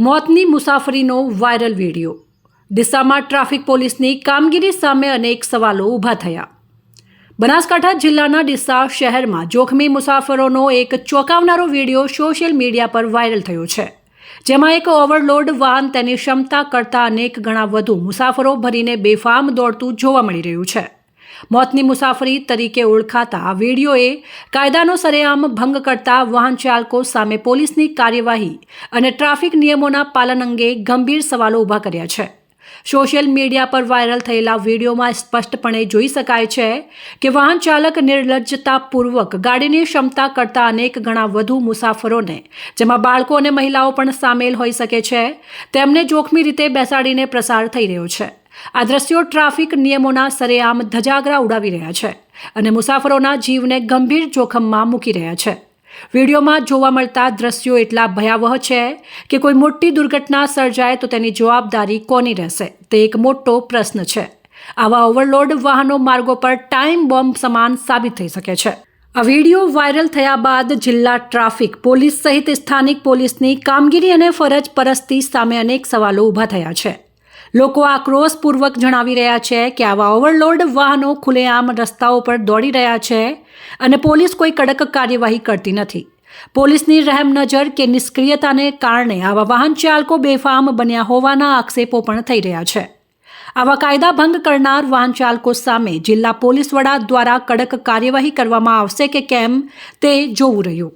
મોતની મુસાફરીનો viral video. ડિસ્સામાં traffic પોલીસની કામગીરી સામે અનેક સવાલો ઊભા થયા. બનાસકાંઠા જિલ્લાના ડિસ્સા શહેરમાં જોખમી મુસાફરોનો એક ચોંકાવનારો વીડિયો સોશિયલ મીડિયા પર વાયરલ થયો છે. જેમાં એક ઓવરલોડ વાહન તેની ક્ષમતા કરતાં અનેક ગણા વધુ મુસાફરો ભરીને બેફામ દોડતું જોવા મળી રહ્યું છે. મોતની મુસાફરી તરીકે ઓળખાતા આ વિડીયોએ કાયદાનો સરેઆમ ભંગ કરતા વાહન ચાલકો સામે પોલીસની કાર્યવાહી અને ટ્રાફિક નિયમોના પાલન અંગે ગંભીર સવાલો ઊભા કર્યા છે. સોશિયલ મીડિયા પર વાયરલ થયેલા વિડીયોમાં સ્પષ્ટપણે જોઈ શકાય છે કે વાહન ચાલક નિર્લજ્જતાપૂર્વક ગાડીની ક્ષમતા કરતાં અનેક ગણા વધુ મુસાફરોને, જેમાં બાળકો અને મહિલાઓ પણ સામેલ હોઈ શકે છે, તેમને જોખમી રીતે બેસાડીને પ્રસાર થઈ રહ્યો છે. આ દ્રશ્યો ટ્રાફિક નિયમોના સરેઆમ ધજાગરા ઉડાવી રહ્યા છે અને મુસાફરોના જીવને ગંભીર જોખમમાં મૂકી રહ્યા છે. વિડીયોમાં જોવા મળતા દ્રશ્યો એટલા ભયાવહ છે કે કોઈ મોટી દુર્ઘટના સર્જાય તો તેની જવાબદારી કોની રહેશે? તે એક મોટો પ્રશ્ન છે. આવા ઓવરલોડ વાહનો માર્ગો પર ટાઈમ બોમ્બ સમાન સાબિત થઈ શકે છે. આ વીડિયો વાયરલ થયા બાદ જિલ્લા ટ્રાફિક, પોલીસ સહિત સ્થાનિક પોલીસની કામગીરી અને ફરજ પરસ્તી સામે અનેક સવાલો ઊભા થયા છે. લોકો આક્રોશપૂર્વક જણાવી રહ્યા છે કે આવા ઓવરલોડ વાહનો ખુલ્લેઆમ રસ્તાઓ પર દોડી રહ્યા છે અને પોલીસ કોઈ કડક કાર્યવાહી કરતી નથી. પોલીસની રહેમ નજર કે નિષ્ક્રિયતાને કારણે આવા વાહન ચાલકો બેફામ બન્યા હોવાના આક્ષેપો પણ થઈ રહ્યા છે. આવા કાયદા ભંગ કરનાર વાહન ચાલકો સામે જિલ્લા પોલીસ વડા દ્વારા કડક કાર્યવાહી કરવામાં આવશે કે કેમ તે જોવું રહ્યું.